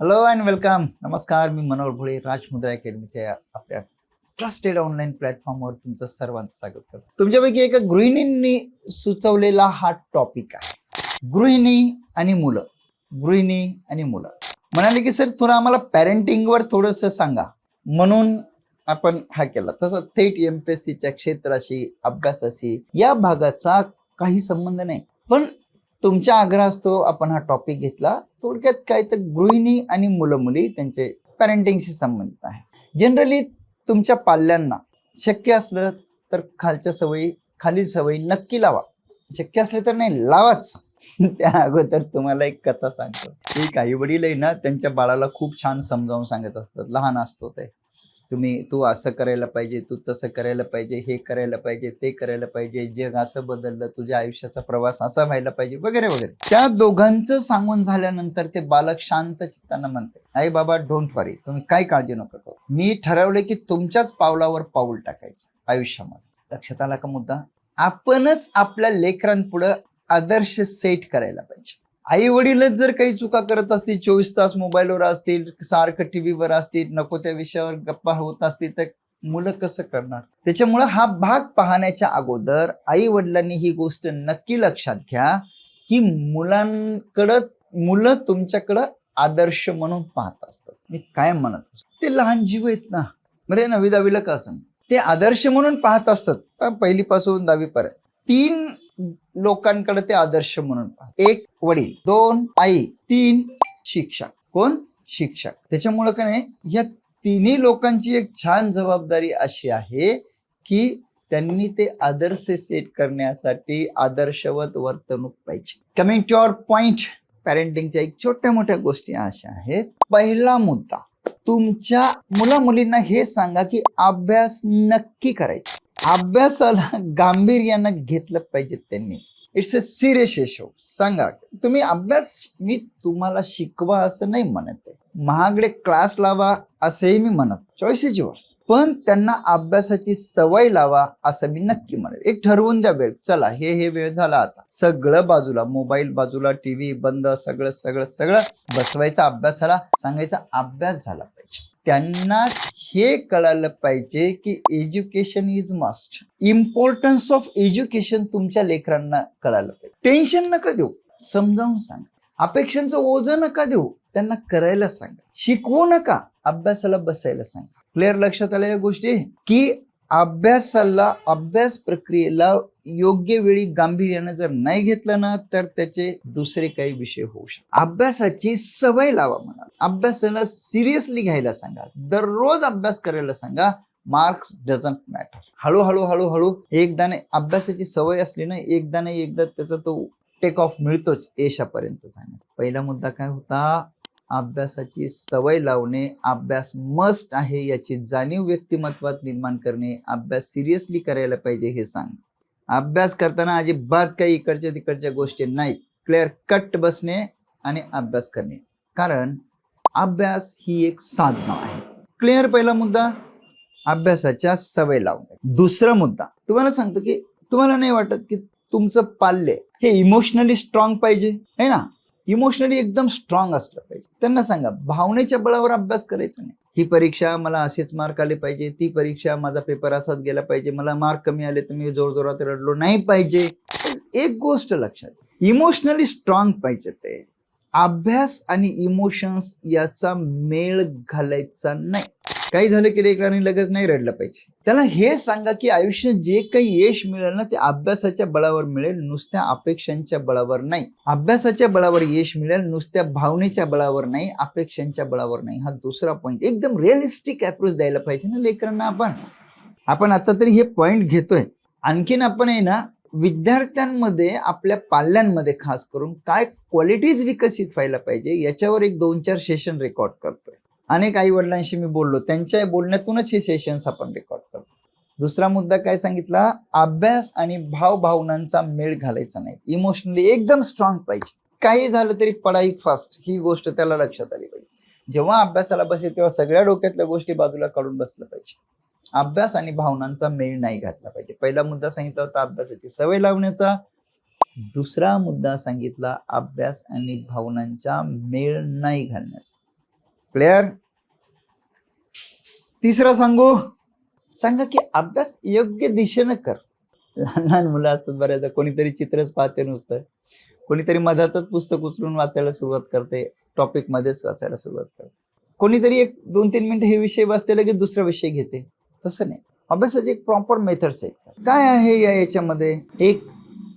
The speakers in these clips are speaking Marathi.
हॅलो अँड वेलकम नमस्कार मी मनोहर भोळे राजमुद्रा अकॅडमीच्या आपल्या ट्रस्टेड ऑनलाईन प्लॅटफॉर्मवर तुमचं सर्वांचं स्वागत करतो. तुमच्यापैकी एका गृहिणींनी सुचवलेला हा टॉपिक आहे. गृहिणी आणि मुलं. गृहिणी आणि मुलं. म्हणाले की सर थोडं आम्हाला पॅरेंटिंगवर थोडंसं सांगा. म्हणून आपण हा केला. तसं थेट एम पी एस सीच्या क्षेत्राशी अभ्यासाशी या भागाचा काही संबंध नाही. पण तुमच्या आग्रहास्तव आपण हा टॉपिक घेतला. थोडक्यात काय तर गृहिणी आणि मुलं मुली त्यांचे पॅरेंटिंगशी संबंधित आहे. जनरली तुमच्या पाल्यांना शक्य असलं तर खालच्या सवयी खालील सवयी नक्की लावा. शक्य असले तर नाही लावाच. त्या अगोदर तुम्हाला एक कथा सांगतो. एक आई वडील आहे ना त्यांच्या बाळाला खूप छान समजावून सांगत असतात. लहान असतो ते. तुम्ही तू असं करायला पाहिजे तू तसं करायला पाहिजे हे करायला पाहिजे ते करायला पाहिजे जग असं बदललं तुझ्या आयुष्याचा प्रवास असा व्हायला पाहिजे वगैरे वगैरे. त्या दोघांचं सांगून झाल्यानंतर ते बालक शांत चित्तानं म्हणते आई बाबा डोंट वरी तुम्ही काय काळजी नका करू. मी ठरवले की तुमच्याच पावलावर पाऊल टाकायचं आयुष्यामध्ये. लक्षात आला का मुद्दा? आपणच आपल्या लेकरांपुढं आदर्श सेट करायला पाहिजे. आई वडीलच जर काही चुका करत असतील चोवीस तास मोबाईलवर असतील सारखं टीव्हीवर असतील नको त्या विषयावर गप्पा होत असतील तर मुलं कसं करणार? त्याच्यामुळं हा भाग पाहण्याच्या अगोदर आई वडिलांनी ही गोष्ट नक्की लक्षात घ्या की मुलांकडं मुलं तुमच्याकडं आदर्श म्हणून पाहत असतात. मी काय म्हणत असतो? ते लहान जीव आहेत ना. बरे नवी दहावीला का असं ते आदर्श म्हणून पाहत असतात. पहिलीपासून दहावीपर्यंत. तीन लोकांकडे ते आदर्श म्हणून एक वडील दोन आई तीन शिक्षक. कोण? शिक्षक. त्याच्यामुळं का नाही या तिन्ही लोकांची एक छान जबाबदारी अशी आहे की त्यांनी ते आदर्श सेट करण्यासाठी आदर्शवत वर्तणूक पाहिजे. कमिंग टू आवर पॉइंट पॅरेंटिंगच्या एक छोट्या मोठ्या गोष्टी अशा आहेत. पहिला मुद्दा तुमच्या मुला मुलींना हे सांगा की अभ्यास नक्की करायचा. अभ्यासाला गांभीर्यानं घेतलं पाहिजे त्यांनी. इट्स अ सिरियस इशू सांगा तुम्ही अभ्यास मी तुम्हाला शिकवा असं नाही म्हणत आहे. महागडे क्लास लावा असंही मी म्हणत चॉईस इज युअर्स पण त्यांना अभ्यासाची सवय लावा असं मी नक्की म्हणेल एक ठरवून द्या वेळ. चला हे हे वेळ झाला आता. सगळं बाजूला मोबाईल बाजूला टीव्ही बंद सगळं सगळं सगळं बसवायचं अभ्यासाला सांगायचा अभ्यास झाला पाहिजे. त्यांना हे कळालं पाहिजे की education is must importance of education तुमच्या लेकरांना कळालं पाहिजे. टेन्शन नका देऊ. समजावून सांगा. अपेक्षांचं ओझं नका देऊ. त्यांना करायला सांगा. शिकवू नका. अभ्यासाला बसायला सांगा. क्लिअर लक्षात आल्या या गोष्टी? की अभ्यासाला अभ्यास प्रक्रियेला योग्य वेळी गांभीर्यानं जर नाही घेतलं ना तर त्याचे दुसरे काही विषय होऊ शकतात. अभ्यासाची सवय लावा म्हणा. अभ्यासाला सिरियसली घ्यायला सांगा. दररोज अभ्यास करायला सांगा. Marks doesn't matter. हळूहळू हळूहळू एकदा नाही अभ्यासाची सवय असली ना एकदा नाही एकदा त्याचा तो टेक ऑफ मिळतोच यशापर्यंत जाण्यास पहिला मुद्दा काय होता? अभ्यासाची सवय लावणे अभ्यास मस्ट आहे याची जाणीव व्यक्तिमत्वात निर्माण करणे अभ्यास सिरियसली करायला पाहिजे हे सांग. अभ्यास करताना अजिबात काही इकडच्या तिकडच्या गोष्टी नाही क्लिअर कट बसणे आणि अभ्यास करणे. कारण अभ्यास ही एक साधना आहे. क्लिअर पहिला मुद्दा अभ्यासाच्या सवय लावणे. दुसरा मुद्दा तुम्हाला सांगतो की तुम्हाला नाही वाटत की तुमचं पाल्य हे इमोशनली स्ट्रॉंग पाहिजे है ना? इमोशनली एकदम स्ट्रॉंग असलं पाहिजे. त्यांना सांगा भावनेच्या बळावर अभ्यास करायचा नाही. ही परीक्षा मला असेच मार्क आले पाहिजे ती परीक्षा माझा पेपर असाच गेला पाहिजे मला मार्क कमी आले तर मी जोरजोरात रडलो नाही पाहिजे. एक गोष्ट लक्षात इमोशनली स्ट्रॉंग पाहिजे ते. अभ्यास आणि इमोशन्स याचा मेळ घालायचा नाही. काही झालं की लेकरांनी लगेच नाही रडलं पाहिजे. त्याला हे सांगा की आयुष्यात जे काही यश मिळेल ना ते अभ्यासाच्या बळावर मिळेल नुसत्या अपेक्षांच्या बळावर नाही. अभ्यासाच्या बळावर यश मिळेल नुसत्या भावनेच्या बळावर नाही अपेक्षांच्या बळावर नाही. हा दुसरा पॉईंट एकदम रिअलिस्टिक अप्रोच द्यायला पाहिजे ना लेकरांना आपण. आपण आता तरी हे पॉईंट घेतोय. आणखीन आपण आहे ना विद्यार्थ्यांमध्ये आपल्या पाल्यांमध्ये खास करून काय क्वालिटीज विकसित व्हायला पाहिजे याच्यावर एक दोन चार सेशन रेकॉर्ड करतोय. अनेक आई वडिलांशी मी बोललो. त्यांच्या बोलण्यातूनच हे सेशन्स आपण रेकॉर्ड करतो. दुसरा मुद्दा काय सांगितला? अभ्यास आणि भाव भावनांचा मेळ घालायचा नाही. इमोशनली एकदम स्ट्रॉंग पाहिजे. काही झालं तरी पडाई फास्ट ही गोष्ट त्याला लक्षात आली पाहिजे. जेव्हा अभ्यासाला बसेल तेव्हा सगळ्या डोक्यातल्या गोष्टी बाजूला काढून बसलं पाहिजे. अभ्यास आणि भावनांचा मेळ नाही घातला पाहिजे. पहिला मुद्दा सांगितला होता अभ्यासाची सवय लावण्याचा. दुसरा मुद्दा सांगितला अभ्यास आणि भावनांचा मेळ नाही घालण्याचा. क्लिअर तिसरं सांगू? सांगा की अभ्यास योग्य दिशेनं कर. लहान लहान मुलं असतात बऱ्याचदा कोणीतरी चित्रच पाहते नुसतं. कोणीतरी मधातच पुस्तक उचलून वाचायला सुरुवात करते टॉपिक मध्येच वाचायला सुरुवात करते. कोणीतरी एक दोन तीन मिनिटं हे विषय वाचते लगेच दुसरा विषय घेते. तसं नाही. अभ्यासाची एक प्रॉपर मेथड सेट काय आहे या याच्यामध्ये? एक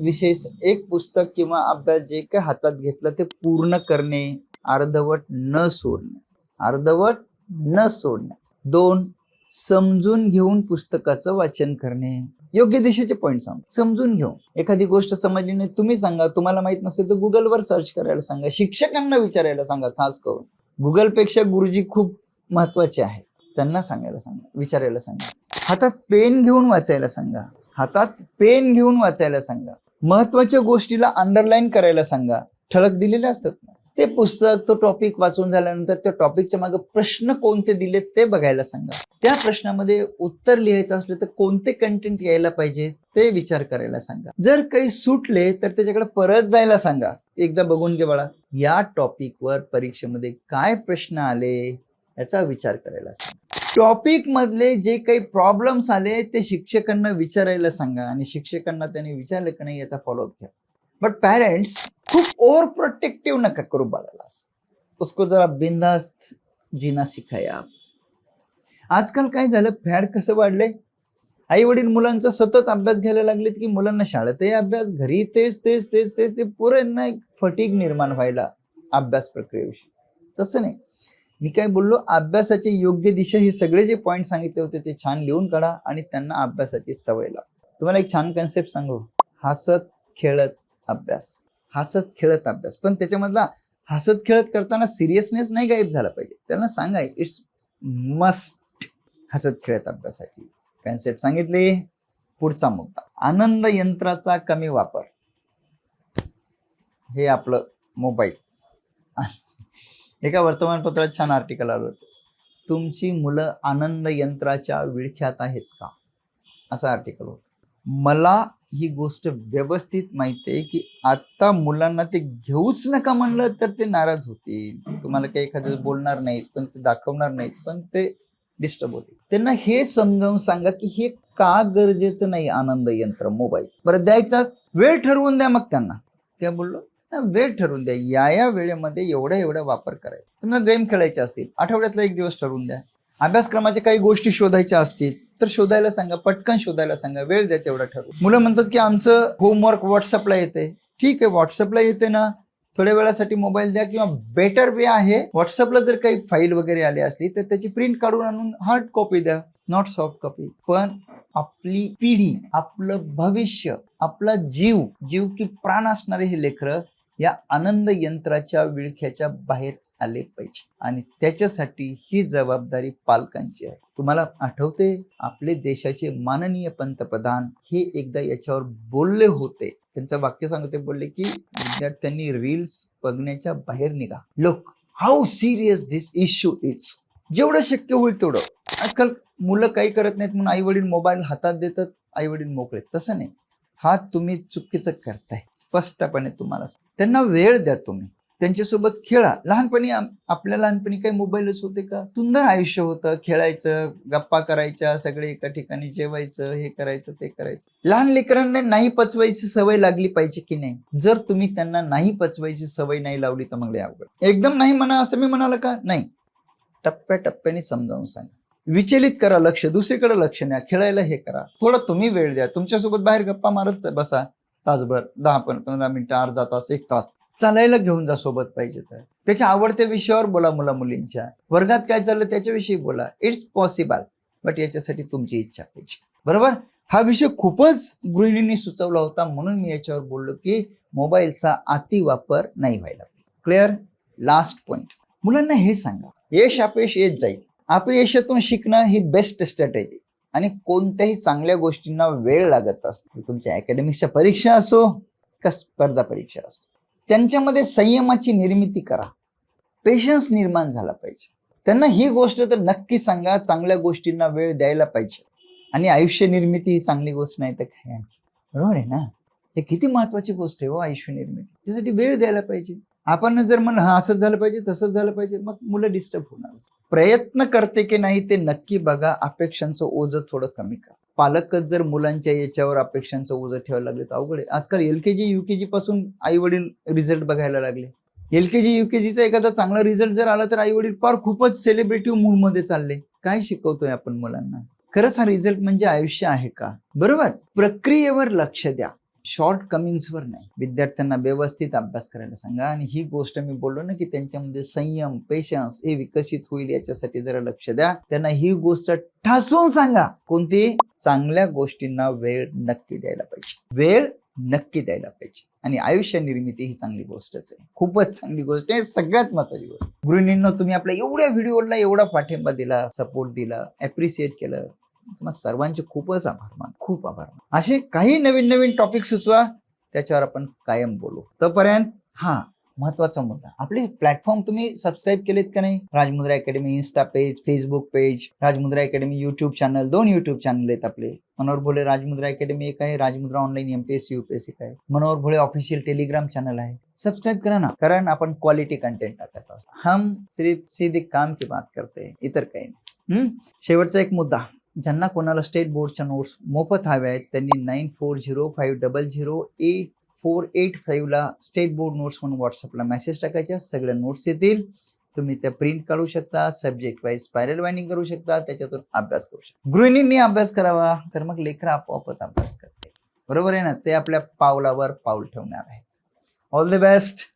विशेष एक पुस्तक किंवा अभ्यास जे काय हातात घेतलं ते पूर्ण करणे अर्धवट न सोडणे. अर्धवट न सोडणे. दोन समजून घेऊन पुस्तकाचं वाचन करणे. योग्य दिशेचे पॉईंट सांग. समजून घेऊ एखादी गोष्ट समजली नाही तुम्ही सांगा. तुम्हाला माहीत नसेल तर गुगलवर सर्च करायला सांगा. शिक्षकांना विचारायला सांगा खास करून. गुगलपेक्षा गुरुजी खूप महत्त्वाचे आहेत. त्यांना सांगायला सांगा. विचारायला सांगा. हातात पेन घेऊन वाचायला सांगा. हातात पेन घेऊन वाचायला सांगा. महत्त्वाच्या गोष्टीला अंडरलाईन करायला सांगा. ठळक दिलेले असतात ना. ते पुस्तक तो टॉपिक वाचून झाल्यानंतर त्या टॉपिकच्या मागे प्रश्न कोणते दिले ते बघायला सांगा. त्या प्रश्नामध्ये उत्तर लिहायचं असलं तर कोणते कंटेंट यायला पाहिजे ते विचार करायला सांगा. जर काही सुटले तर त्याच्याकडे परत जायला सांगा. एकदा बघून घे बाळा. या टॉपिकवर परीक्षेमध्ये काय प्रश्न आले याचा विचार करायला सांगा. टॉपिक मधले जे काही प्रॉब्लेम्स आले ते शिक्षकांना विचारायला सांगा आणि शिक्षकांना त्यांनी विचारलं की नाही याचा फॉलोअप घ्या. बट पॅरेंट्स खूप ओव्हर प्रोटेक्टिव्ह नका करू बाळाला उसको जरा बिंदास्त जीना सिखाया आजकाल काय झालं? फॅड कसं वाढलंय? आई वडील मुलांचा सतत अभ्यास घ्यायला लागलेत की मुलांना शाळेतही अभ्यास घरी तेच तेच तेच तेच ते पुरेंना एक फटीक निर्माण व्हायला अभ्यास प्रक्रियेविषयी. तसं नाही. मी काय बोललो? अभ्यासाची योग्य दिशा हे सगळे जे पॉईंट सांगितले होते ते छान लिहून काढा आणि त्यांना अभ्यासाची सवय लावा. तुम्हाला एक छान कन्सेप्ट सांगू? हसत खेळत अभ्यास. हसत खेळत अभ्यास. पण त्याच्यामधला हसत खेळत करताना सिरियसनेस नाही गायब झाला पाहिजे. त्यांना सांगा इट्स मस्ट हसत खेळत अभ्यासाची. कन्सेप्ट सांगितले पुढचा मुद्दा. आनंद यंत्राचा कमी वापर. हे आपलं मोबाईल. एका वर्तमानपत्रात छान आर्टिकल आलं होतं. तुमची मुलं आनंद यंत्राच्या विळख्यात आहेत का? असं आर्टिकल होतं. मला ही गोष्ट व्यवस्थित माहिती आहे की आता मुलांना ते घेऊच नका म्हणलं तर ते नाराज होतील. तुम्हाला काही एखादं बोलणार नाहीत पण ते दाखवणार नाहीत पण ते डिस्टर्ब होतील. त्यांना हे समजावून सांगा की हे का गरजेचं नाही आनंद यंत्र मोबाईल बरं द्यायचाच वेळ ठरवून द्या मग त्यांना. काय बोललो वेळ ठरवून द्या. या या वेळेमध्ये एवढ्या एवढा वापर करायचा. समजा गेम खेळायचे असतील आठवड्यातला एक दिवस ठरवून द्या. अभ्यासक्रमाच्या काही गोष्टी शोधायच्या असतील तर शोधायला सांगा पटकन शोधायला सांगा वेळ द्या तेवढा ठरवू मुलं म्हणतात की आमचं होमवर्क व्हॉट्सअपला येते. ठीक आहे व्हॉट्सअपला येते ना थोड्या वेळासाठी मोबाईल द्या किंवा बेटर वे आहे व्हॉट्सअपला जर काही फाईल वगैरे आली असली तर त्याची प्रिंट काढून आणून हार्ड कॉपी द्या. नॉट सॉफ्ट कॉपी पण आपली पिढी आपलं भविष्य आपला जीव जीव की प्राण असणारे हे लेकरं या आनंद यंत्राच्या विळख्याच्या बाहेर आले पाहिजे. आणि त्याच्यासाठी ही जबाबदारी पालकांची आहे. तुम्हाला आठवते आपले देशाचे माननीय पंतप्रधान हे एकदा याच्यावर बोलले होते. त्यांचं वाक्य सांगते बोलले की विद्यार्थ्यांनी रील्स बघण्याच्या बाहेर निघा. लोक how serious this issue is जेवढं शक्य होईल तेवढं. आजकाल मुलं काही करत नाहीत म्हणून आई वडील मोबाईल हातात देतात आई वडील मोकळे. तसं नाही. हा तुम्ही चुकीचं करताय. स्पष्टपणे तुम्हाला त्यांना वेळ द्या तुम्ही. त्यांच्यासोबत खेळा. लहानपणी आपल्या लहानपणी काही मोबाईलच होते का? सुंदर आयुष्य होतं. खेळायचं गप्पा करायच्या सगळे एका ठिकाणी जेवायचं हे करायचं ते करायचं. लहान लेकरांना नाही पचवायची सवय लागली पाहिजे की नाही? जर तुम्ही त्यांना नाही पचवायची सवय नाही लावली तर मग अवघड. एकदम नाही म्हणा असं मी म्हणाल का? नाही. टप्प्याटप्प्याने समजावून सांगा. विचलित करा लक्ष. दुसरीकडे लक्ष द्या खेळायला हे करा. थोडा तुम्ही वेळ द्या. तुमच्यासोबत बाहेर गप्पा मारत बसा. तासभर दहा पण पंधरा मिनिटं अर्धा तास एक तास. चालायला घेऊन जा सोबत पाहिजे तर. त्याच्या आवडत्या विषयावर बोला मुला मुलींच्या. वर्गात काय चाललं त्याच्याविषयी बोला. इट्स पॉसिबल बट याच्यासाठी तुमची इच्छा पाहिजे. बरोबर? हा विषय खूपच गृहिणींनी सुचवला होता. म्हणून मी याच्यावर बोललो की मोबाईलचा अति वापर नाही व्हायला क्लिअर लास्ट पॉइंट मुलांना हे सांगा. यश अपयश येत जाईल. अपयशातून शिकणं ही बेस्ट स्ट्रॅटेजी आणि कोणत्याही चांगल्या गोष्टींना वेळ लागत असतो. तुमच्या अकॅडमिकच्या परीक्षा असो का स्पर्धा परीक्षा असो. त्यांच्यामध्ये संयमाची निर्मिती करा. पेशन्स निर्माण झाला पाहिजे. त्यांना ही गोष्ट तर नक्की सांगा चांगल्या गोष्टींना वेळ द्यायला पाहिजे. आणि आयुष्य निर्मिती ही चांगली गोष्ट नाही तर काय आणखी? बरोबर आहे ना? हे किती महत्वाची गोष्ट आहे हो आयुष्य निर्मिती. त्यासाठी वेळ द्यायला पाहिजे. आपण जर म्हणलं हा असंच झालं पाहिजे तसंच झालं पाहिजे मग मुलं डिस्टर्ब होणार. प्रयत्न करते की नाही ते नक्की बघा अपेक्षांचं ओझं थोडं कमी करा. पालकच जर मुलांच्या याच्यावर अपेक्षांचं ओझं ठेवायला लागले तर अवघड आहे. आजकाल एल के जी यू के जी पासून आई वडील रिझल्ट बघायला लागले. एल के जी यू के जीचा एखादा चांगला रिझल्ट जर आला तर आई वडील फार खूपच सेलिब्रिटी मूडमध्ये चालले. काय शिकवतोय आपण मुलांना? खरंच हा रिझल्ट म्हणजे आयुष्य आहे का? बरोबर? प्रक्रियेवर लक्ष द्या. शॉर्ट कमिंग्सवर नाही. विद्यार्थ्यांना व्यवस्थित अभ्यास करायला सांगा. आणि ही गोष्ट मी बोललो ना की त्यांच्यामध्ये संयम पेशन्स हे विकसित होईल याच्यासाठी जरा लक्ष द्या. त्यांना ही गोष्ट ठासून सांगा. कोणती? चांगल्या गोष्टींना वेळ नक्की द्यायला पाहिजे. वेळ नक्की द्यायला पाहिजे. आणि आयुष्य निर्मिती ही चांगली गोष्टच आहे. खूपच चांगली गोष्ट आहे. सगळ्यात महत्वाची गोष्ट. गृहिणींनो तुम्ही आपल्या एवढ्या व्हिडिओला एवढा पाठिंबा दिला सपोर्ट दिला एप्रिसिएट केलं. तुम्हाला सर्वांचे खूपच आभार मान खूप आभार मान असे काही नवीन नवीन टॉपिक सुचवा त्याच्यावर आपण कायम बोलू. तोपर्यंत हा महत्त्वाचा मुद्दा. आपले प्लॅटफॉर्म तुम्ही सबस्क्राईब केलेत का नाही? Rajmudra academy insta page Facebook page Rajmudra academy YouTube channel दोन युट्यूब चॅनल आहेत आपले. मनोहर भोले राजमुद्रा अकॅडमी एक आहे राजमुद्रा ऑनलाईन एमपीएससी युपीएससी एक आहे. Manohar Bhole official Telegram channel आहे. सबस्क्राईब करा ना कारण आपण क्वालिटी कंटेंट टाकत आहोत. हम सिर्फ सीधे काम की बात करते इतर काही नाही. शेवटचा एक मुद्दा. ज्यांना कोणाला स्टेट बोर्डच्या नोट्स मोफत हव्या आहेत त्यांनी nine four zero five double zero eight four eight फाईव्हला state board notes म्हणून व्हॉट्सअपला मेसेज टाकायच्या सगळ्या नोट्स येतील. तुम्ही त्या प्रिंट काढू शकता सब्जेक्ट वाईज स्पायरल वाइंडिंग करू शकता त्याच्यातून अभ्यास करू शकता. गृहिणींनी अभ्यास करावा तर मग लेकर आपोआपच अभ्यास करते बरोबर आहे ना? ते आपल्या पावलावर पाऊल ठेवणार आहे ऑल द बेस्ट